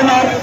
ਸਹਿਯੋਗ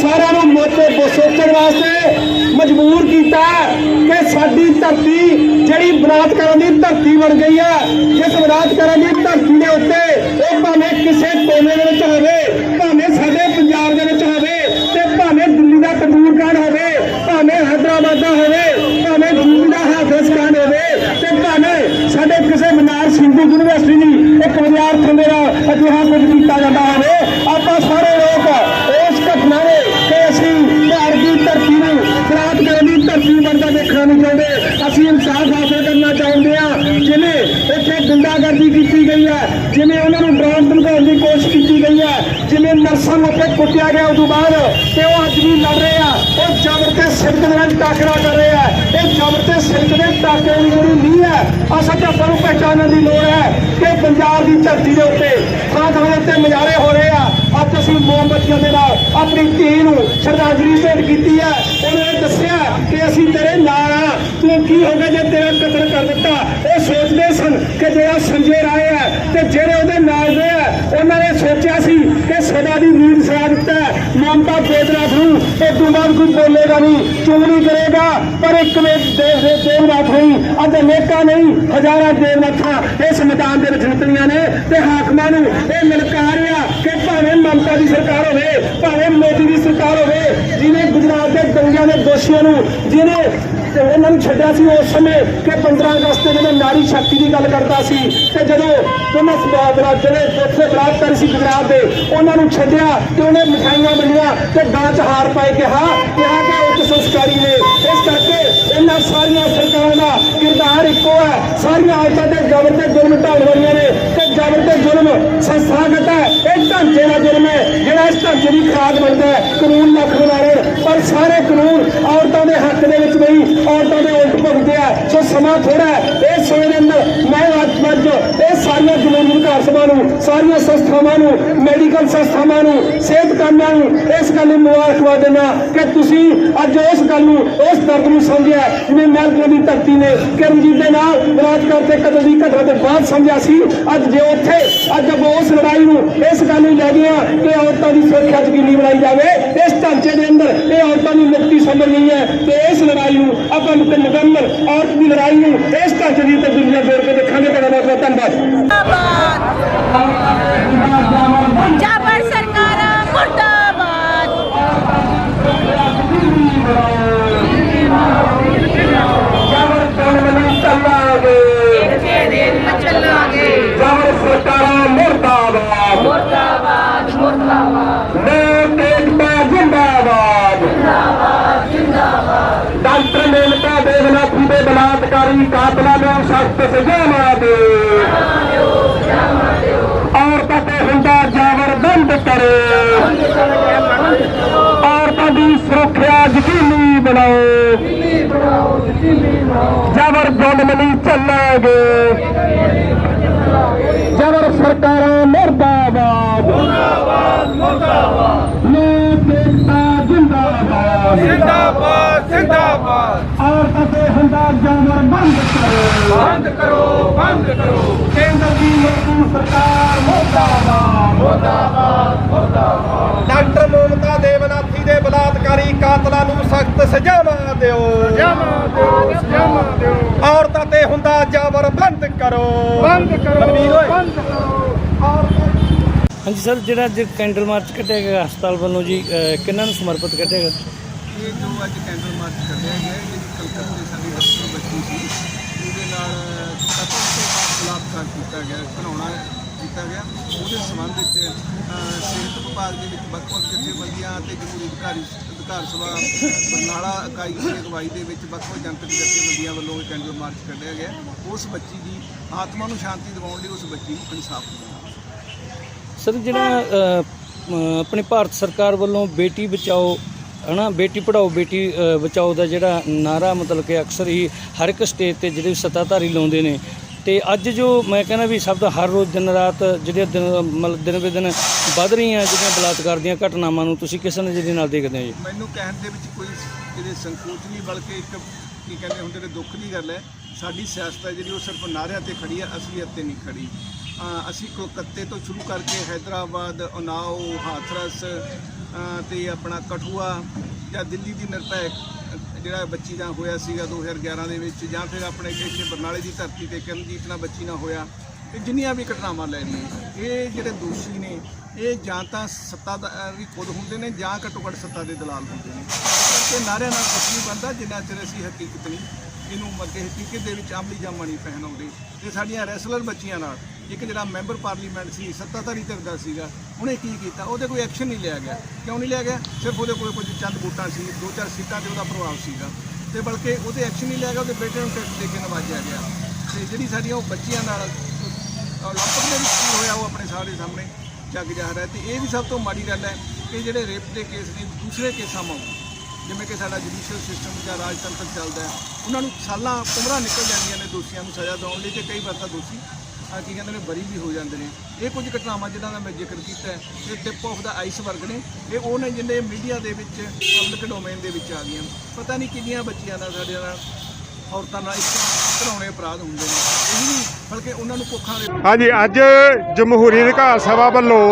ਸਾਰਿਆਂ ਨੂੰ ਮੋਟੇ ਸੋਚਣ ਵਾਸਤੇ ਮਜਬੂਰ ਕੀਤਾ ਕਿ ਸਾਡੀ ਧਰਤੀ ਜਿਹੜੀ ਬਲਾਤਕਾਰਾਂ ਦੀ ਧਰਤੀ ਬਣ ਗਈ ਆ, ਇਸ ਬਲਾਤਕਾਰਾਂ ਦੀ ਧਰਤੀ ਦੇ ਉੱਤੇ ਉਹ ਭਾਵੇਂ ਕਿਸੇ ਕੋਨੇ ਦੇ ਵਿੱਚ ਹੋਵੇ, ਭਾਵੇਂ ਸਾਡੇ ਪੰਜਾਬ ਦੇ ਵਿੱਚ ਹੋਵੇ ਤੇ ਭਾਵੇਂ ਦਿੱਲੀ ਦਾ ਤੰਦੂਰ ਕਾਂਡ ਹੋਵੇ, ਭਾਵੇਂ ਹੈਦਰਾਬਾਦ ਦਾ ਹੋਵੇ, ਭਾਵੇਂ ਦਿੱਲੀ ਦਾ ਹਾਫਿਜ਼ ਕਾਂਡ ਹੋਵੇ ਤੇ ਭਾਵੇਂ ਸਾਡੇ ਕਿਸੇ ਮਨਾਰ ਸਿੰਧੂ ਯੂਨੀਵਰਸਿਟੀ ਦੀ ਇੱਕ ਵਿਦਿਆਰਥਣ ਦੇ ਨਾਲ ਅਜਿਹਾ ਕੁਝ ਕੀਤਾ ਜਾਂਦਾ ਹੋਵੇ, ਆਪਾਂ ਉੱਥੇ ਕੁੱਟਿਆ ਗਿਆ ਉਦੋਂ ਬਾਅਦ ਤੇ ਉਹ ਅੱਜ ਵੀ ਲੜ ਰਹੇ ਆ। ਉਹ ਜ਼ਬਰ ਤੇ ਸਿਰਕ ਦੇ ਨਾਲ ਟਾਕਰਾ ਕਰ ਰਹੇ ਆ ਇਹ ਜ਼ਬਰ ਤੇ ਸਿਰਕ ਦੇ ਟਾਕਰੇ ਦੀ ਜਿਹੜੀ ਨਹੀਂ ਹੈ ਅਸਲ ਆਪਾਂ ਨੂੰ ਪਹਿਚਾਨਣ ਦੀ ਲੋੜ ਹੈ ਕਿ ਪੰਜਾਬ ਦੀ ਧਰਤੀ ਦੇ ਉੱਤੇ ਥਾਂ ਥਾਂ ਦੇ ਉੱਤੇ ਨਜ਼ਾਰੇ ਹੋ ਰਹੇ ਆ। ਅੱਜ ਅਸੀਂ ਮੋਮਬੱਤੀਆਂ ਦੇ ਨਾਲ ਆਪਣੀ ਧੀ ਨੂੰ ਸ਼ਰਧਾਂਜਲੀ ਭੇਟ ਕੀਤੀ ਹੈ। ਉਹਨਾਂ ਨੇ ਦੱਸਿਆ ਕਿ ਅਸੀਂ ਤੇਰੇ ਨਾਲ ਆ। ਤੂੰ ਕੀ ਹੋ ਜੇ ਤੇਰਾ ਕਤਲ ਕਰ ਦਿੱਤਾ? ਉਹ ਸੋਚਦੇ ਸਨ ਕਿ ਜਿਹੜਾ ਸੰਜੇ ਰਾਏ ਹੈ ਤੇ ਜਿਹੜੇ ਉਹਦੇ ਨਾਲ ਦੇ ਆ ਉਹਨਾਂ ਨੇ ਸੋਚਿਆ ਸੀ ਕਿ ਸਦਾ ਦੀ ਨੀਂਦ ਸਰਾ ਦਿੱਤਾ ਮਮਤਾ ਬੇਦਰਾਥ ਨੂੰ ਇਹ ਤੋਂ ਕੋਈ ਬੋਲੇਗਾ ਨਹੀਂ ਚੁਗਲੀ ਕਰੇਗਾ। ਪਰ ਇੱਕ ਵੇ ਦੇਵ ਦੇਵਨਾਥ ਨਹੀਂ ਅੱਜ ਅਨੇਕਾਂ ਨਹੀਂ, ਹਜ਼ਾਰਾਂ ਦੇਵਨਾਥਾਂ ਇਸ ਮੈਦਾਨ ਦੇ ਵਿੱਚ ਨਿਕਲੀਆਂ ਨੇ ਤੇ ਹਾਕਮਾਂ ਨੂੰ ਇਹ ਮਿਲਕਾਰ ਮਿਲਕਾਰਿਆ ਕਿ ਭਾਵੇਂ ਮਮਤਾ ਦੀ ਸਰਕਾਰ ਹੋਵੇ, ਭਾਵੇਂ ਮੋਦੀ ਦੀ ਸਰਕਾਰ ਹੋਵੇ ਜਿਹਨੇ ਗੁਜਰਾਤ ਦੇ ਦੰਗਿਆਂ ਦੇ ਦੋਸ਼ੀਆਂ ਨੂੰ, ਜਿਹਨੇ ਉਹਨਾਂ ਨੂੰ ਛੱਡਿਆ ਸੀ ਉਸ ਸਮੇਂ ਕਿ 15 ਅਗਸਤ ਤੇ ਜਦੋਂ ਨਾਰੀ ਸ਼ਕਤੀ ਦੀ ਗੱਲ ਕਰਦਾ ਸੀ ਤੇ ਜਦੋਂ ਉਹਨਾਂ ਸਬਾਬਰਾ ਜਿਹੜੇ ਉੱਥੇ ਬਲਾਤਕਾਰ ਸੀ ਗੁਜਰਾਤ ਦੇ, ਉਹਨਾਂ ਨੂੰ ਛੱਡਿਆ ਤੇ ਉਹਨੇ ਮਿਠਾਈਆਂ ਵੰਡੀਆਂ ਤੇ ਗਾਂ ਹਾਰ ਪਾਏ ਕਿਹਾ ਕਿਹਾ ਕਿ ਉੱਚ ਸੰਸਕਾਰੀ ਨੇ। ਇਸ ਕਰਕੇ ਇਹਨਾਂ ਸਾਰੀਆਂ ਸਰਕਾਰਾਂ ਦਾ ਕਿਰਦਾਰ ਇੱਕੋ ਹੈ। ਸਾਰੀਆਂ ਆਇਤਾਂ ਤੇ ਜ਼ਬਰ ਤੇ ਜ਼ੁਲਮ ਢਾਲ ਵਾਲੀਆਂ ਨੇ ਤੇ ਜ਼ਬਰ ਤੇ ਜ਼ੁਲਮ ਸੰਸਥਾਗਤ ਹੈ। ਢਾਂਚੇ ਦਾ ਜ਼ੁਲਮ ਹੈ, ਜਿਹੜਾ ਇਸ ਢਾਂਚੇ ਦੀ ਖਾਦ ਬਣਦਾ ਹੈ, ਕਾਨੂੰਨ ਲੱਖ ਬਣਾ ਪਰ ਸਾਰੇ ਕਾਨੂੰਨ ਔਰਤਾਂ ਦੇ ਹੱਕ ਦੇ ਵਿੱਚ ਨਹੀਂ, ਔਰਤਾਂ ਦੇ ਉਲਟ ਭੁਗਤਦੇ ਆ ਸੋ ਸਮਾਂ ਥੋੜਾ ਹੈ ਇਹ ਸਮੇਂ ਦੇ ਅੰਦਰ ਮੈਂ ਅੱਜ ਅੱਜ ਇਹ ਸਾਰੀਆਂ ਜਮਹੂਰੀ ਅਧਿਕਾਰ ਸਭਾ ਨੂੰ, ਸਾਰੀਆਂ ਸੰਸਥਾਵਾਂ ਨੂੰ, ਮੈਡੀਕਲ ਸੰਸਥਾਵਾਂ ਨੂੰ, ਸਿਹਤ ਕਾਮਿਆਂ ਨੂੰ ਇਸ ਗੱਲ ਨੂੰ ਮੁਬਾਰਕਬਾਦ ਦਿੰਦਾ ਕਿ ਤੁਸੀਂ ਅੱਜ ਉਸ ਗੱਲ ਨੂੰ, ਉਸ ਦਰਦ ਨੂੰ ਸਮਝਿਆ ਜਿਵੇਂ ਮੈਲਕੋ ਦੀ ਧਰਤੀ ਨੇ ਕਰਮਜੀਤ ਦੇ ਨਾਲ ਬਲਾਤਕਾਰ ਤੇ ਕਤਲ ਦੀ ਘਟਨਾ ਦੇ ਬਾਅਦ ਸਮਝਿਆ ਸੀ। ਅੱਜ ਜੇ ਉੱਥੇ, ਅੱਜ ਆਪਾਂ ਉਸ ਲੜਾਈ ਨੂੰ ਇਸ ਗੱਲ ਨੂੰ ਲੈ ਗਿਆ ਕਿ ਔਰਤਾਂ ਦੀ ਸੁਰੱਖਿਆ ਯਕੀਨੀ ਬਣਾਈ ਜਾਵੇ, ਇਸ ਢਾਂਚੇ ਦੇ ਅੰਦਰ ਇਹ ਔਰਤਾਂ ਦੀ ਮੁਕਤੀ ਸਮਝ ਨਹੀਂ ਹੈ ਤੇ ਇਸ ਲੜਾਈ ਨੂੰ ਆਪਾਂ ਨੂੰ ਤੇ ਔਰਤ ਦੀ ਲੜਾਈ ਨੂੰ ਇਸ ਢਾਂਚੇ ਦੀ ਤੇ ਦੁਨੀਆ ਜੋੜ ਕੇ ਦੇਖਾਂਗੇ ਤੁਹਾਡਾ ਬਹੁਤ ਬਹੁਤ ਧੰਨਵਾਦ ਜਾਬਰ ਸਰਕਾਰਾਂ ਮੁਰਦਾਬਾਦ ਜਬਰ ਕਾਨੂੰਨ ਚੱਲਾਂਗੇ ਚੱਲਾਂਗੇ ਜਬਰ ਸਰਕਾਰਾਂ ਮੁਰਦਾਬਾਦ ਮੁਰਦਾਬਾਦ ਮੁਰਦਾਬਾਦ ਲੋਕ ਏਕਤਾ ਜਿੰਦਾਬਾਦ ਜਿੰਦਾਬਾਦ ਜਿੰਦਾਬਾਦ ਡਾਕਟਰ ਮੇਨਕਾ ਦੇਵਨਾਥੀ ਦੇ ਬਲਾਤਕਾਰੀ ਕਾਤਲਾਂ ਨੂੰ ਸਖਤ ਸਜ਼ਾਵਾਂ ਦੇ। ਔਰਤਾਂ ਤੇ ਹੁੰਦਾ ਜਾਵਰ ਬੰਦ ਕਰੋ। ਔਰਤਾਂ ਦੀ ਸੁਰੱਖਿਆ ਯਕੀਨੀ ਜਿੰਦਾਬਾਦ ਜ਼ਿੰਦਾਬਾਦ। ਔਰਤਾਂ ਤੇ ਹੁੰਦਾ ਜਾਨਵਰ ਬੰਦ ਕਰੋ। ਬੰਦ ਕਰੋ ਬੰਦ ਕਰੋ। ਕੇਂਦਰ ਦੀ ਮੋਦੀ ਸਰਕਾਰ ਮੁਰਦਾਬਾਦ। ਡਾਕਟਰ ਮਮਤਾ ਦੇਵਨਾਥੀ ਦੇ ਬਲਾਤਕਾਰੀ ਕਾਤਲਾਂ ਨੂੰ ਸਖਤ ਸਜ਼ਾਵਾਂ ਦਿਓ। ਸਜ਼ਾਵਾਂ ਦਿਓ ਸਜ਼ਾਵਾਂ ਦਿਓ। ਔਰਤਾਂ ਤੇ ਹੁੰਦਾ ਜਾਬਰ ਬੰਦ ਕਰੋ। ਬੰਦ ਕਰੋ ਬੰਦ ਕਰੋ। ਹਾਂਜੀ ਸਰ, ਜਿਹੜਾ ਅੱਜ ਕੈਂਡਲ ਮਾਰਚ ਕੱਢਿਆ ਗਿਆ, ਹਸਪਤਾਲ ਵੱਲੋਂ ਜੀ, ਅਹ ਕਿਹਨਾਂ ਨੂੰ ਸਮਰਪਿਤ ਕੱਢਿਆ ਗਿਆ? ਇਹ ਜੋ ਅੱਜ ਕੈਂਡਲ ਮਾਰਚ ਕੱਢਿਆ ਗਿਆ ਜਿਹੜੀ ਕਲਕੱਤੇ ਸਾਡੀ ਦਸਵੀਂ ਬੱਚੀ ਸੀ ਉਹਦੇ ਨਾਲ ਕਤਲ ਤੋਂ ਬਲਾਤਕਾਰ ਕੀਤਾ ਗਿਆ ਘਿਨਾਉਣਾ ਕੀਤਾ ਗਿਆ। ਉਹਦੇ ਸੰਬੰਧ ਵਿੱਚ ਸਿਹਤ ਵਿਭਾਗ ਦੇ ਵਿੱਚ ਵੱਖ-ਵੱਖ ਜਥੇਬੰਦੀਆਂ ਅਤੇ ਜਮਹੂਰੀ ਅਧਿਕਾਰੀ, ਅਧਿਕਾਰ ਸਭਾ, ਬਰਨਾਲਾ ਇਕਾਈ ਦੀ ਅਗਵਾਈ ਦੇ ਵਿੱਚ ਵੱਖ-ਵੱਖ ਜਨਤਕ ਜਥੇਬੰਦੀਆਂ ਵੱਲੋਂ ਇਹ ਕੈਂਡਲ ਮਾਰਚ ਕੱਢਿਆ ਗਿਆ। ਉਸ ਬੱਚੀ ਦੀ ਆਤਮਾ ਨੂੰ ਸ਼ਾਂਤੀ ਦਿਵਾਉਣ ਲਈ ਉਸ ਬੱਚੀ ਨੂੰ ਇਨਸਾਫ ਦਿਵਾਉਣਾ ਸਰ ਜਿਹੜਾ ਅ, ਆਪਣੀ ਭਾਰਤ ਸਰਕਾਰ ਵੱਲੋਂ ਬੇਟੀ ਬਚਾਓ ਹਨਾ ਬੇਟੀ ਪੜਾਓ ਬੇਟੀ ਬਚਾਓ ਦਾ ਜਿਹੜਾ ਨਾਰਾ ਮਤਲਬ ਕਿ ਅਕਸਰ ਹੀ ਹਰ ਇੱਕ ਸਟੇਜ ਤੇ ਜਿਹੜੇ ਸੱਤਾਧਾਰੀ ਲਾਉਂਦੇ ਨੇ। ਤੇ ਅੱਜ ਜੋ ਮੈਂ ਕਹਿੰਦਾ ਵੀ ਸਭ ਦਾ ਹਰ ਰੋਜ਼ ਦਿਨ ਰਾਤ ਜਿਹੜੇ ਦਿਨ ਮਤਲਬ ਦਿਨ ਬੇ ਦਿਨ ਵੱਧ ਰਹੀਆਂ ਜਿਹੜੀਆਂ ਬਲਾਤਕਾਰ ਦੀਆਂ ਘਟਨਾਵਾਂ ਨੂੰ ਤੁਸੀਂ ਕਿਸ ਨਜ਼ਰੀਏ ਨਾਲ ਦੇਖਦੇ ਹੋ ਜੀ? ਮੈਨੂੰ ਕਹਿਣ ਦੇ ਵਿੱਚ ਕੋਈ ਇਹਦੇ ਸੰਕੋਚ ਨਹੀਂ ਬਲਕਿ ਇੱਕ ਕੀ ਕਹਿੰਦੇ ਹੁੰਦੇ ਨੇ ਦੁੱਖ ਦੀ ਗੱਲ ਹੈ। ਸਾਡੀ ਸਿਆਸਤ ਹੈ ਜਿਹੜੀ ਉਹ ਸਿਰਫ ਨਾਰਿਆਂ ਤੇ ਖੜੀ ਹੈ ਅਸਲੀਅਤ ਤੇ ਨਹੀਂ ਖੜੀ। ਅਸੀਂ ਕੋਲਕਾਤੇ ਤੋਂ ਸ਼ੁਰੂ ਕਰਕੇ ਹੈਦਰਾਬਾਦ, ਉਨਾਓ, ਹਾਥਰਸ ਅਹ ਤੇ ਆਪਣਾ ਕਠੂਆ ਜਾਂ ਦਿੱਲੀ ਦੀ ਨਿਰਭੈ ਜਿਹੜਾ ਬੱਚੀ ਦਾ ਹੋਇਆ ਸੀਗਾ 2011 ਦੇ ਵਿੱਚ ਜਾਂ ਫਿਰ ਆਪਣੇ ਇੱਥੇ ਬਰਨਾਲੇ ਦੀ ਧਰਤੀ ਤੇ ਕਰਨਜੀਤ ਨਾਲ ਬੱਚੀ ਨਾਲ ਹੋਇਆ ਇਹ ਜਿੰਨੀਆਂ ਵੀ ਘਟਨਾਵਾਂ ਲੈ ਲਈਏ ਇਹ ਜਿਹੜੇ ਦੋਸ਼ੀ ਨੇ, ਇਹ ਜਾਂ ਤਾਂ ਸੱਤਾ ਦਾ ਵੀ ਖੁਦ ਹੁੰਦੇ ਨੇ ਜਾਂ ਘੱਟੋ ਘੱਟ ਸੱਤਾ ਦੇ ਦਲਾਲ ਹੁੰਦੇ ਨੇ। ਤੇ ਨਾਰਿਆਂ ਨਾਲ ਕੁਛ ਨਹੀਂ ਬਣਦਾ, ਜਿੰਨਾ ਚਿਰ ਅਸੀਂ ਹਕੀਕਤ ਨਹੀਂ ਇਹਨੂੰ ਮਤਲਬ ਟੀਕੇ ਦੇ ਵਿੱਚ ਆਮਲੀ ਜਾਮਾ ਨਹੀਂ ਪਹਿਨਾਉਂਦੇ। ਤੇ ਸਾਡੀਆਂ ਰੈਸਲਰ ਬੱਚੀਆਂ ਨਾਲ, ਇੱਕ ਜਿਹੜਾ ਮੈਂਬਰ ਪਾਰਲੀਮੈਂਟ ਸੀ, ਸੱਤਾਧਾਰੀ ਧਿਰ ਦਾ ਸੀਗਾ, ਉਹਨੇ ਕੀ ਕੀਤਾ? ਉਹਦੇ ਕੋਈ ਐਕਸ਼ਨ ਨਹੀਂ ਲਿਆ ਗਿਆ। ਕਿਉਂ ਨਹੀਂ ਲਿਆ ਗਿਆ? ਸਿਰਫ ਉਹਦੇ ਕੋਲ ਕੁਝ ਚੰਦ ਵੋਟਾਂ ਸੀ, ਦੋ ਚਾਰ ਸੀਟਾਂ ਤੇ ਉਹਦਾ ਪ੍ਰਭਾਵ ਸੀਗਾ। ਤੇ ਬਲਕਿ ਉਹਦੇ ਐਕਸ਼ਨ ਨਹੀਂ ਲਿਆ ਗਿਆ, ਉਹਦੇ ਬੇਟੇ ਨੂੰ ਟੈਕਸ ਦੇ ਕੇ ਨਵਾਜਿਆ ਗਿਆ। ਤੇ ਜਿਹੜੀ ਸਾਡੀਆਂ ਉਹ ਬੱਚੀਆਂ ਨਾਲ ਲਾਪਰ ਦੇ ਵਿੱਚ ਕੀ ਹੋਇਆ, ਉਹ ਆਪਣੇ ਸਾਰੇ ਸਾਹਮਣੇ ਜਗ ਜਾ ਰਿਹਾ। ਤੇ ਇਹ ਵੀ ਸਭ ਤੋਂ ਮਾੜੀ ਗੱਲ ਹੈ ਕਿ ਜਿਹੜੇ ਰੇਪ ਦੇ ਕੇਸ ਦੀ ਦੂਸਰੇ ਕੇਸਾਂ ਵਾਂਗ ਜਿਵੇਂ ਕਿ ਸਾਡਾ ਜੁਡੀਸ਼ੀਅਲ ਸਿਸਟਮ ਜਾਂ ਰਾਜਤੰਤਰ ਚੱਲਦਾ ਹੈ, ਉਹਨਾਂ ਨੂੰ ਸਾਲਾਂ ਉਮਰਾਂ ਨਿਕਲ ਜਾਂਦੀਆਂ ਨੇ ਦੋਸ਼ੀਆਂ ਨੂੰ ਸਜ਼ਾ ਦਿਵਾਉਣ ਲਈ ਤੇ ਕਈ ਵਾਰ ਤਾਂ ਦੋਸ਼ੀ ਆ ਕੀ ਕਹਿੰਦੇ ਨੇ, ਬਰੀ ਵੀ ਹੋ ਜਾਂਦੇ ਨੇ। ਇਹ ਕੁਝ ਘਟਨਾਵਾਂ ਜਿਹਨਾਂ ਦਾ ਮੈਂ ਜ਼ਿਕਰ ਕੀਤਾ ਹੈ, ਇਹ ਟਿਪ ਆਫ ਦਾ ਆਈਸਬਰਗ ਨੇ। ਇਹ ਉਹ ਨੇ ਜਿਹਨੇ ਮੀਡੀਆ ਦੇ ਵਿੱਚ ਪਬਲਿਕ ਡੋਮੇਨ ਦੇ ਵਿੱਚ ਆ ਗਈਆਂ ਪਤਾ ਨਹੀਂ ਕਿੰਨੀਆਂ ਬੱਚੀਆਂ ਨਾਲ, ਸਾਡੇ ਨਾਲ, ਔਰਤਾਂ ਨਾਲ ਇਸ ਘਰਾਉਣੇ ਅਪਰਾਧ ਹੁੰਦੇ ਨੇ। ਇਹ ਨਹੀਂ, ਬਲਕਿ ਉਹਨਾਂ ਨੂੰ ਕੁੱਖਾਂ ਦੇ ਹਾਂਜੀ, ਅੱਜ ਜਮਹੂਰੀ ਅਧਿਕਾਰ ਸਭਾ ਵੱਲੋਂ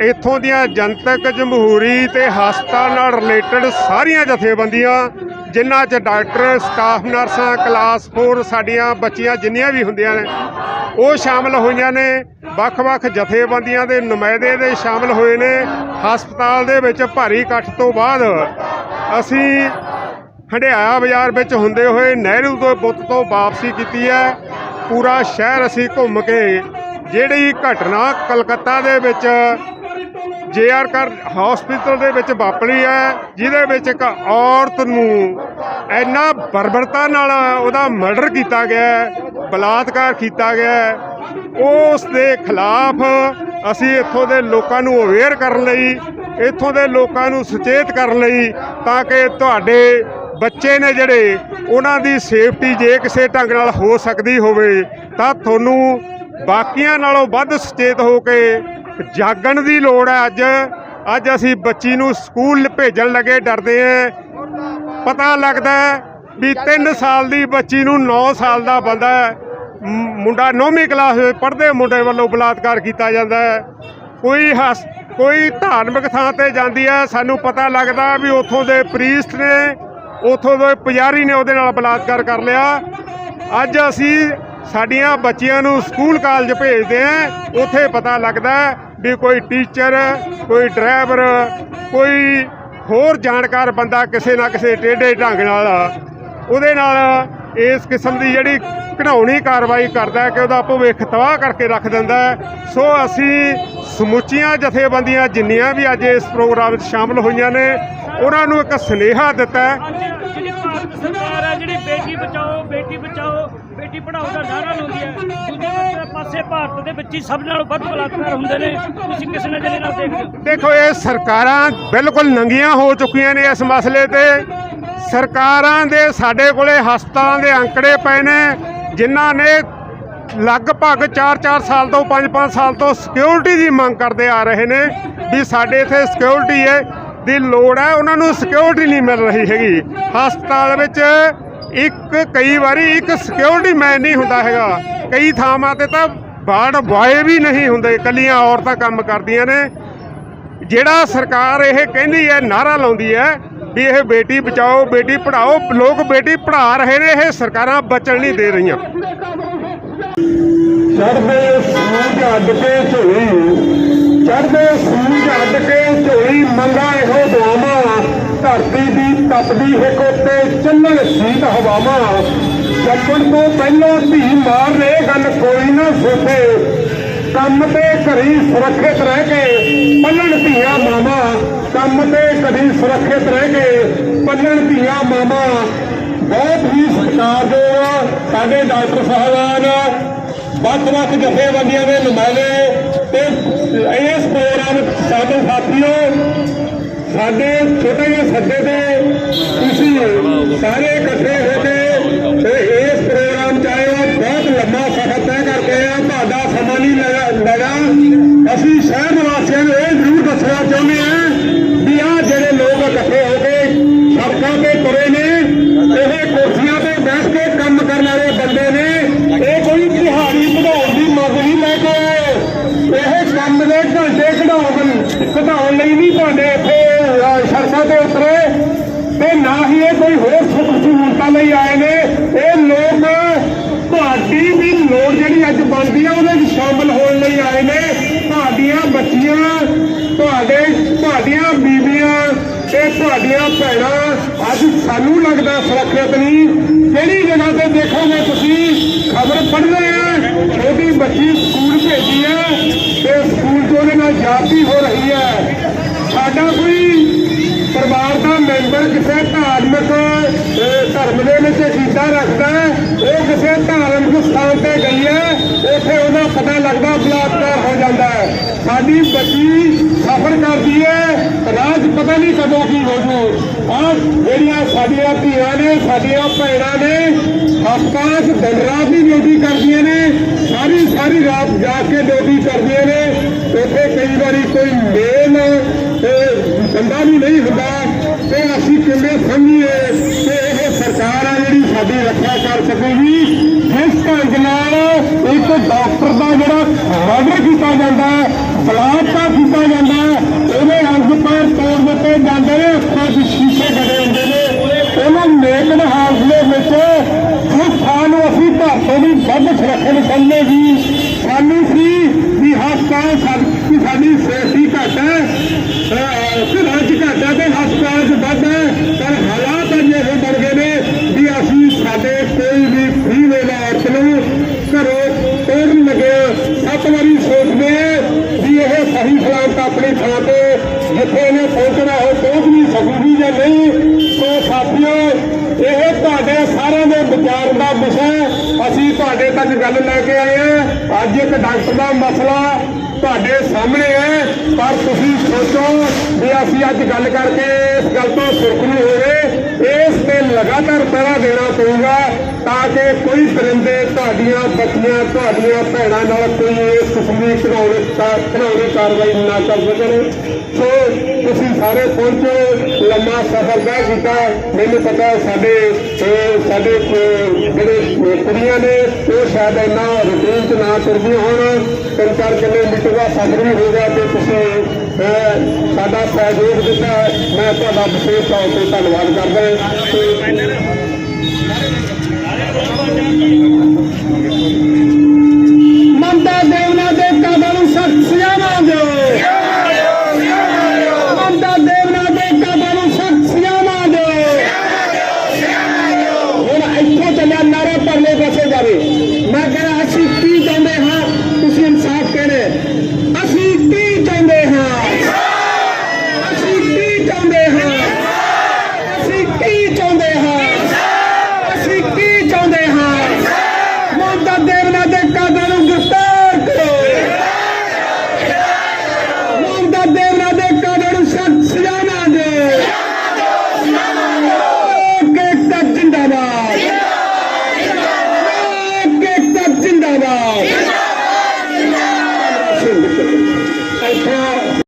ਇੱਥੋਂ ਦੀਆਂ ਜਨਤਕ ਜਮਹੂਰੀ ਤੇ ਹਸਪਤਾਲ ਨਾਲ ਰਿਲੇਟਡ ਸਾਰੀਆਂ ਜਥੇਬੰਦੀਆਂ, ਜਿਨ੍ਹਾਂ 'ਚ ਡਾਕਟਰ ਸਟਾਫ ਨਰਸਾਂ ਕਲਾਸ 4 ਸਾਡੀਆਂ ਬੱਚੀਆਂ ਜਿੰਨੀਆਂ ਵੀ ਹੁੰਦੀਆਂ ਨੇ, ਉਹ ਸ਼ਾਮਲ ਹੋਈਆਂ ਨੇ। ਵੱਖ-ਵੱਖ ਜਥੇਬੰਦੀਆਂ ਦੇ ਨੁਮਾਇੰਦੇ ਦੇ ਸ਼ਾਮਲ ਹੋਏ ਨੇ। ਹਸਪਤਾਲ ਦੇ ਵਿੱਚ ਭਾਰੀ ਇਕੱਠ ਤੋਂ ਬਾਅਦ ਅਸੀਂ ਹੰਡਿਆਇਆ ਬਾਜ਼ਾਰ ਵਿੱਚ ਹੁੰਦੇ ਹੋਏ ਨਹਿਰੂ ਦੇ ਬੁੱਤ ਤੋਂ ਵਾਪਸੀ ਕੀਤੀ ਹੈ। ਪੂਰਾ ਸ਼ਹਿਰ ਅਸੀਂ ਘੁੰਮ ਕੇ, ਜਿਹੜੀ ਘਟਨਾ ਕਲਕੱਤਾ ਦੇ ਵਿੱਚ ਜੇਆਰ ਕਰ ਹਸਪੀਟਲ ਦੇ ਵਿੱਚ ਵਾਪਰੀ ਹੈ, ਜਿਹਦੇ ਵਿੱਚ ਇੱਕ ਔਰਤ ਨੂੰ ਇੰਨਾ ਬਰਬਰਤਾ ਨਾਲ ਉਹਦਾ ਮਰਡਰ ਕੀਤਾ ਗਿਆ ਬਲਾਤਕਾਰ ਕੀਤਾ ਗਿਆ ਉਸ ਦੇ ਖਿਲਾਫ ਅਸੀਂ ਇੱਥੋਂ ਦੇ ਲੋਕਾਂ ਨੂੰ ਅਵੇਅਰ ਕਰਨ ਲਈ, ਇੱਥੋਂ ਦੇ ਲੋਕਾਂ ਨੂੰ ਸੁਚੇਤ ਕਰਨ ਲਈ ਤਾਂ ਕਿ ਤੁਹਾਡੇ ਬੱਚੇ ਨੇ ਜਿਹੜੇ ਉਹਨਾਂ ਦੀ ਸੇਫਟੀ ਜੇ ਕਿਸੇ ਢੰਗ ਨਾਲ ਹੋ ਸਕਦੀ ਹੋਵੇ, ਤਾਂ ਤੁਹਾਨੂੰ ਬਾਕੀਆਂ ਨਾਲੋਂ ਵੱਧ ਸੁਚੇਤ ਹੋ ਕੇ ਜਾਗਣ ਦੀ ਲੋੜ ਹੈ ਅੱਜ। ਅੱਜ ਅਸੀਂ ਬੱਚੀ ਨੂੰ ਸਕੂਲ ਭੇਜਣ ਲੱਗੇ, ਡਰਦੇ ਆਂ ਪਤਾ ਲੱਗਦਾ ਵੀ 3 ਸਾਲ ਦੀ ਬੱਚੀ ਨੂੰ 9 ਸਾਲ ਦਾ ਬੰਦਾ ਮੁੰਡਾ 9ਵੀਂ ਕਲਾਸ ਵਿੱਚ ਪੜ੍ਹਦੇ ਮੁੰਡੇ ਵੱਲੋਂ ਬਲਾਤਕਾਰ ਕੀਤਾ ਜਾਂਦਾ ਹੈ। ਕੋਈ ਹਸ, ਕੋਈ ਧਾਰਮਿਕ ਥਾਂ ਤੇ ਜਾਂਦੀ ਹੈ। ਸਾਨੂੰ ਪਤਾ ਲੱਗਦਾ ਵੀ ਉੱਥੋਂ ਦੇ ਪ੍ਰੀਸਟ ਨੇ, ਉੱਥੋਂ ਦੇ ਪੁਜਾਰੀ ਨੇ ਉਹਦੇ ਨਾਲ ਬਲਾਤਕਾਰ ਕਰ ਲਿਆ। ਅੱਜ ਅਸੀਂ ਸਾਡੀਆਂ ਬੱਚੀਆਂ ਨੂੰ ਸਕੂਲ ਕਾਲਜ ਭੇਜਦੇ ਆਂ, ਉੱਥੇ ਪਤਾ ਲੱਗਦਾ ਵੀ ਕੋਈ ਟੀਚਰ, ਕੋਈ ਡਰਾਈਵਰ, ਕੋਈ ਹੋਰ ਜਾਣਕਾਰ ਬੰਦਾ ਕਿਸੇ ਨਾ ਕਿਸੇ ਟੇਢੇ ਢੰਗ ਨਾਲ ਉਹਦੇ ਨਾਲ ਇਸ ਕਿਸਮ ਦੀ ਜਿਹੜੀ ਘਿਨਾਉਣੀ ਕਾਰਵਾਈ ਕਰਦਾ ਕਿ ਉਹਦਾ ਭਵਿੱਖ ਤਬਾਹ ਕਰਕੇ ਰੱਖ ਦਿੰਦਾ ਸੋ ਅਸੀਂ ਸਮੁੱਚੀਆਂ ਜਥੇਬੰਦੀਆਂ ਜਿੰਨੀਆਂ ਵੀ ਅੱਜ ਇਸ ਪ੍ਰੋਗਰਾਮ ਵਿੱਚ ਸ਼ਾਮਲ ਹੋਈਆਂ ਨੇ, ਉਹਨਾਂ ਨੂੰ ਇੱਕ ਸੁਨੇਹਾ ਦਿੱਤਾ ਸਰਕਾਰ ਹੈ, ਜਿਹੜੀ ਬੇਟੀ ਬਚਾਓ ਬੇਟੀ ਬਚਾਓ ਬੇਟੀ ਪੜਾਓ ਦਾ ਨਾਰਾ ਲਾਉਂਦੀ ਹੈ। ਦੂਜੇ ਪਾਸੇ ਭਾਰਤ ਦੇ ਵਿੱਚ ਹੀ ਸਭ ਨਾਲੋਂ ਵੱਧ ਬਲਾਤਕਾਰ ਹੁੰਦੇ ਨੇ। ਤੁਸੀਂ ਕਿਸ ਨਜ਼ਰੀਏ ਨਾਲ ਦੇਖਦੇ ਹੋ? ਦੇਖੋ, ਇਹ ਸਰਕਾਰਾਂ ਬਿਲਕੁਲ ਨੰਗੀਆਂ ਹੋ ਚੁੱਕੀਆਂ ਨੇ ਇਸ ਮਸਲੇ ਤੇ। ਸਰਕਾਰਾਂ ਦੇ ਸਾਡੇ ਕੋਲੇ ਹਸਪਤਾਲਾਂ ਦੇ ਅੰਕੜੇ ਪਏ ਨੇ, ਜਿਨ੍ਹਾਂ ਨੇ ਲਗਭਗ 4-4 ਸਾਲ ਤੋਂ 5-5 ਸਾਲ ਤੋਂ ਸਿਕਿਉਰਿਟੀ ਦੀ ਮੰਗ ਕਰਦੇ ਆ ਰਹੇ ਨੇ ਵੀ ਸਾਡੇ ਇੱਥੇ ਸਿਕਿਉਰਿਟੀ ਹੈ, ਦੀ ਲੋੜ ਹੈ, ਉਹਨਾਂ ਨੂੰ ਸਿਕਿਉਰਿਟੀ ਨਹੀਂ ਮਿਲ ਰਹੀ ਹੈਗੀ। ਹਸਪਤਾਲ ਵਿੱਚ ਇੱਕ ਕਈ ਵਾਰੀ ਇੱਕ ਸਿਕਿਉਰਿਟੀ ਮੈਨ ਨਹੀਂ ਹੁੰਦਾ ਹੈਗਾ। ਕਈ ਥਾਵਾਂ ਤੇ ਤਾਂ ਵਾਰਡ ਬॉय ਵੀ ਨਹੀਂ ਹੁੰਦੇ ਕੱਲੀਆਂ ਔਰਤਾਂ ਕੰਮ ਕਰਦੀਆਂ ਨੇ। ਜਿਹੜਾ ਸਰਕਾਰ ਇਹ ਕਹਿੰਦੀ ਹੈ ਨਾਰਾ ਲਾਉਂਦੀ ਹੈ ਵੀ ਇਹ ਬੇਟੀ ਬਚਾਓ, ਬੇਟੀ ਪੜ੍ਹਾਓ, ਲੋਕ ਬੇਟੀ ਪੜ੍ਹਾ ਰਹੇ ਨੇ, ਇਹ ਸਰਕਾਰਾਂ ਬਚਣ ਨਹੀਂ ਦੇ ਰਹੀਆਂ। ਚੜ੍ਹਦੇ ਸੂਰਜ ਅੱਡ ਕੇ ਝੋਲੀ, ਚੜ੍ਹਦੇ ਸੂਰਜ ਅੱਡ ਕੇ ਝੋਲੀ, ਮੰਗਾ ਇਹੋ ਦੁਆਵਾਂ, ਧਰਤੀ ਦੀ ਤਪਦੀ ਹਿੱਕ ਉੱਤੇ ਚੱਲਣ ਸੀਤ ਹਵਾਵਾਂ। ਜੰਮਣ ਤੋਂ ਪਹਿਲਾਂ ਧੀ ਮਾਰ ਰੇ ਗੱਲ ਕੋਈ ਨਾ ਸੋਚੇ ਕੰਮ ਤੇ ਘਰੀ ਸੁਰੱਖਿਅਤ ਰਹਿ ਕੇ ਪੱਲਣ ਧੀਆਂ ਮਾਮਾ ਕੰਮ ਤੇ ਘਰੀ ਸੁਰੱਖਿਅਤ ਰਹਿ ਕੇ ਪੱਲਣ ਧੀਆਂ ਮਾਮਾ ਬਹੁਤ ਹੀ ਸਤਿਕਾਰਯੋਗ ਸਾਡੇ ਡਾਕਟਰ ਸਾਹਿਬਾਨ ਵੱਖ-ਵੱਖ ਜਥੇਬੰਦੀਆਂ ਦੇ ਨੁਮਾਇੰਦੇ ਤੇ ਇਸ ਪ੍ਰੋਗਰਾਮ ਵਿੱਚ ਸਾਡੇ ਸਾਥੀਓ ਸਾਡੇ ਛੋਟੇ ਜਿਹੇ ਸੱਦੇ ਤੇ ਤੁਸੀਂ ਸਾਰੇ ਇਕੱਠੇ ਹੋ ਕੇ ਤੇ ਇਸ ਪ੍ਰੋਗਰਾਮ ਚ ਆਏ ਹੋ, ਬਹੁਤ ਲੰਮਾ ਸਫ਼ਰ ਤੈਅ ਕਰਕੇ ਆ ਤੁਹਾਡਾ ਸਮਾਂ ਨਹੀਂ ਲਗਾ ਲਗਾ ਅਸੀਂ ਸ਼ਹਿਰ ਨਿਵਾਸੀਆਂ ਨੂੰ ਇਹ ਜ਼ਰੂਰ ਦੱਸਣਾ ਚਾਹੁੰਦੇ ਹਾਂ ਵੀ ਆ ਜਿਹੜੇ ਲੋਕ ਇਕੱਠੇ ਹੋ ਕੇ ਸੜਕਾਂ ਤੇ ਤੁਰੇ ਨੇ ਇਹ ਕੁਰਸੀਆਂ ਤੇ ਬੈਠ ਕੇ ਕੰਮ ਕਰਨ ਵਾਲੇ ਬੰਦੇ ਨੇ ਇਹ ਕੋਈ ਦਿਹਾੜੀ ਵਧਾਉਣ ਦੀ ਮੰਗ ਨਹੀਂ ਲੈ ਕੇ ਆਏ ਇਹ ਕੰਮ ਦੇ ਘੰਟੇ ਕਢਾਉਣ ਘਟਾਉਣ ਲਈ ਨਹੀਂ ਤੁਹਾਡੇ ਇੱਥੇ ਅਹ, ਸੜਕਾਂ ਤੇ ਉਤਰੇ ਤੇ ਨਾ ਹੀ ਇਹ ਕੋਈ ਹੋਰ ਸੁੱਖ ਸਹੂਲਤਾਂ ਲਈ ਆਏ ਨੇ ਇਹ ਲੋਕ ਤੁਹਾਡੀ ਵੀ ਲੋੜ ਜਿਹੜੀ ਅੱਜ ਬਣਦੀ ਆ ਉਹਦੇ ਵਿੱਚ ਸ਼ਾਮਲ ਹੋਣ ਲਈ ਆਏ ਨੇ ਤੁਹਾਡੀਆਂ ਬੱਚੀਆਂ, ਤੁਹਾਡੇ, ਤੁਹਾਡੀਆਂ ਬੀਬੀਆਂ ਤੇ ਤੁਹਾਡੀਆਂ ਭੈਣਾਂ, ਅੱਜ ਸਾਨੂੰ ਲੱਗਦਾ ਸੁਰੱਖਿਅਤ ਨਹੀਂ? ਜਿਹੜੀ ਜਗ੍ਹਾ ਤੇ ਦੇਖੋਗੇ ਤੁਸੀਂ? ਖਬਰ ਪੜ੍ਹਦੇ ਆ, ਛੋਟੀ ਬੱਚੀ ਸਕੂਲ ਭੇਜੀ ਹੈ ਤੇ ਸਕੂਲ 'ਚ ਉਹਦੇ ਨਾਲ ਜਾਤੀ ਹੋ ਰਹੀ ਹੈ। ਸਾਡਾ ਕੋਈ ਪਰਿਵਾਰ ਦਾ ਮੈਂਬਰ ਕਿਸੇ ਧਾਰਮਿਕ ਧਰਮ ਦੇ ਵਿੱਚ ਅਕੀਦਾ ਰੱਖਦਾ ਉਹ ਕਿਸੇ ਧਾਰਮਿਕ ਸਥਾਨ ਤੇ ਗਈ ਹੈ, ਉੱਥੇ ਉਹਦਾ ਪਤਾ ਲੱਗਦਾ, ਬਲਾਤਕਾਰ ਹੋ ਜਾਂਦਾ ਹੈ। ਸਾਡੀ ਬੱਚੀ ਸਫ਼ਰ ਕਰਦੀ ਹੈ ਰਾਹ ਪਤਾ ਨਹੀਂ ਕਦੋਂ ਕੀ ਹੋ ਜੂ। ਆਹ ਜਿਹੜੀਆਂ ਸਾਡੀਆਂ ਧੀਆਂ ਨੇ, ਸਾਡੀਆਂ ਭੈਣਾਂ ਨੇ ਹਸਪਤਾਲਾਂ 'ਚ ਦਿਨ ਰਾਤ ਦੀ ਡਿਊਟੀ ਕਰਦੀਆਂ ਨੇ, ਸਾਰੀ ਸਾਰੀ ਰਾਤ ਜਾ ਕੇ ਡਿਊਟੀ ਕਰਦੀਆਂ ਨੇ। ਉੱਥੇ ਕਈ ਵਾਰੀ ਕੋਈ ਮੇਲ ਤੇ ਬੰਦਾ ਨਹੀਂ ਹੁੰਦਾ ਤੇ ਅਸੀਂ ਕਿਵੇਂ ਸਮਝੀਏ ਕਿ ਇਹ ਸਰਕਾਰ ਆ ਜਿਹੜੀ ਸਾਡੀ ਰੱਖਿਆ ਕਰ ਸਕੇਗੀ। ਜਿਸ ਢੰਗ ਨਾਲ ਇੱਕ ਡਾਕਟਰ ਦਾ ਜਿਹੜਾ ਮਰਡਰ ਕੀਤਾ ਜਾਂਦਾ, ਬਲਾਤਕਾਰ ਕੀਤਾ ਜਾਂਦਾ, ਉਹਦੇ ਅੰਗ ਪੈਰ ਤੋੜ ਦਿੱਤੇ ਜਾਂਦੇ ਨੇ ਅੱਖਾਂ ਸ਼ੀਸ਼ੇ ਗੜੇ ਹੁੰਦੇ ਨੇ। ਉਹਨੂੰ ਨੇਕਨ ਹਾਲਤ ਦੇ ਵਿੱਚ ਜਿਸ ਥਾਂ ਨੂੰ ਅਸੀਂ ਭਾਰਤੋਂ ਦੀ ਵੱਧ ਸੁਰੱਖਿਅਤ ਸਮਝੇਗੀ ਸਾਨੂੰ ਸੀ ਵੀ ਹਸਪਤਾਲ ਸਾਡੀ ਸਾਡੀ ਸੇਫਟੀ ਘੱਟ ਹੈ। ਘਰਾਂ 'ਚ ਤੇ ਹਸਪਤਾਲ 'ਚ ਵੱਧ ਹੈ, ਪਰ ਹਾਲਾਤ ਅੱਜ ਇਹ ਬਣ ਗਏ ਨੇ ਵੀ ਅਸੀਂ ਸਾਡੇ ਕੋਈ ਵੀ ਫ੍ਰੀ ਵੇਲਾ ਔਰਤ ਨੂੰ ਘਰੋਂ ਤੋੜਨ ਲੱਗੇ ਸੱਤ ਵਾਰੀ ਸੋਚਦੇ ਹਾਂ ਵੀ ਇਹ ਸਹੀ ਸਲਾਮਤ ਆਪਣੀ ਥਾਂ ਤੇ ਜਿੱਥੇ ਇਹਨੇ ਪਹੁੰਚਣਾ ਹੋ ਪਹੁੰਚ ਨਹੀਂ ਸਕੂਗੀ ਜਾਂ ਨਹੀਂ। ਸੋ ਸਾਥੀਓ, ਇਹ ਤੁਹਾਡੇ ਸਾਰਿਆਂ ਦੇ ਵਿਚਾਰ ਦਾ ਵਿਸ਼ਾ ਹੈ। ਅਸੀਂ ਤੁਹਾਡੇ ਤੱਕ ਗੱਲ ਲੈ ਕੇ ਆਏ ਹਾਂ। ਅੱਜ ਇੱਕ ਡਾਕਟਰ ਦਾ ਮਸਲਾ ਤੁਹਾਡੇ ਸਾਹਮਣੇ ਹੈ, ਪਰ ਤੁਸੀਂ ਸੋਚੋ ਵੀ ਅਸੀਂ ਅੱਜ ਗੱਲ ਕਰਕੇ ਇਸ ਗੱਲ ਤੋਂ ਸੁਰਖਰੂ ਹੋਵੇ ਇਸ ਲਗਾਤਾਰ ਪਹਿਰਾ ਦੇਣਾ ਪਊਗਾ ਤਾਂ ਕਿ ਕੋਈ ਪਰਿੰਦੇ ਤੁਹਾਡੀਆਂ ਬੱਚੀਆਂ, ਤੁਹਾਡੀਆਂ ਭੈਣਾਂ ਨਾਲ ਕੋਈ ਇਸ ਕਿਸਮ ਦੀ ਘਿਨਾਉਣੀ ਕਾ- ਕਾਰਵਾਈ ਨਾ ਕਰ ਸਕਣ। ਸੋ ਤੁਸੀਂ ਸਾਰੇ ਪਹੁੰਚੋ, ਲੰਮਾ ਸਫ਼ਰ ਤੈਅ ਕੀਤਾ। ਮੈਨੂੰ ਪਤਾ ਸਾਡੇ ਸਾਡੇ ਜਿਹੜੇ ਕੁੜੀਆਂ ਨੇ, ਉਹ ਸ਼ਾਇਦ ਇੰਨਾ ਰੂਟੀਨ ਚ ਨਾ ਤੁਰਦੀਆਂ ਹੋਣ। ਤਿੰਨ ਚਾਰ ਕਿਲੋਮੀਟਰ ਦਾ ਸਫ਼ਰ ਵੀ ਹੋ ਗਿਆ ਤੇ ਤੁਸੀਂ ਸਾਡਾ ਸਹਿਯੋਗ ਦਿੱਤਾ। ਮੈਂ ਤੁਹਾਡਾ ਵਿਸ਼ੇਸ਼ ਤੌਰ ਤੇ ਧੰਨਵਾਦ ਕਰਦਾ।